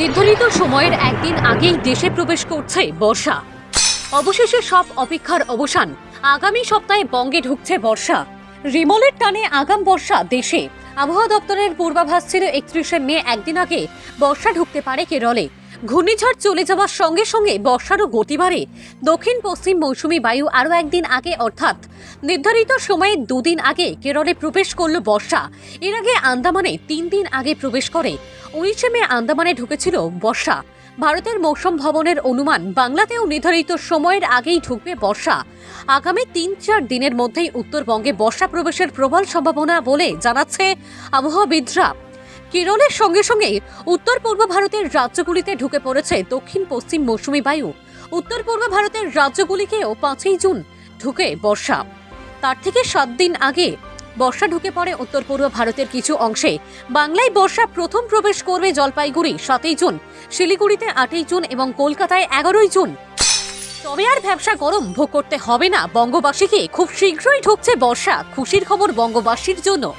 নির্ধারিত সময়ের একদিন আগেই দেশে প্রবেশ করছে বর্ষা। অবশেষে সব অপেক্ষার অবসান। আগামী সপ্তাহে বঙ্গে ঢুকছে বর্ষা। রিমলের টানে আগাম বর্ষা দেশে। আবহাওয়া দপ্তরের পূর্বাভাস ছিল একত্রিশে মে, একদিন আগে বর্ষা ঢুকতে পারে কেরলে। ঘূর্ণিঝড় চলে যাওয়ার সঙ্গে সঙ্গে বর্ষারও গতি বাড়ে। দক্ষিণ, পশ্চিম মৌসুমী বায়ু আরও একদিন আগে, অর্থাৎ নির্ধারিত সময়ে দুদিন আগে কেরলে প্রবেশ করল বর্ষা। এর আগে আন্দামানে তিন দিন আগে প্রবেশ করে। উনিশে মে আন্দামানে ঢুকেছিল বর্ষা। ভারতের মৌসুম ভবনের অনুমান বাংলাতেও নির্ধারিত সময়ের আগেই ঢুকবে বর্ষা। আগামী তিন চার দিনের মধ্যেই উত্তরবঙ্গে বর্ষা প্রবেশের প্রবল সম্ভাবনা বলে জানাচ্ছে আবহাওয়াবিদরা। কেরলের সঙ্গে সঙ্গে উত্তর পূর্ব ভারতের রাজ্যগুলিতে ঢুকে পড়েছে দক্ষিণ পশ্চিম মৌসুমী বায়ু। উত্তর পূর্ব ভারতের রাজ্যগুলিকেও পাঁচই জুন ঢুকে বর্ষা। তার থেকে সাত দিন আগে বর্ষা ঢুকে পড়ে উত্তর পূর্ব ভারতের কিছু অংশে। বাংলায় বর্ষা প্রথম প্রবেশ করবে জলপাইগুড়ি, সাতই জুন। শিলিগুড়িতে আটই জুন এবং কলকাতায় এগারোই জুন। তবে আর ব্যবসা গরম ভোগ করতে হবে না। বঙ্গবাসীকে খুব শীঘ্রই ঢুকছে বর্ষা। খুশির খবর বঙ্গবাসীর জন্য।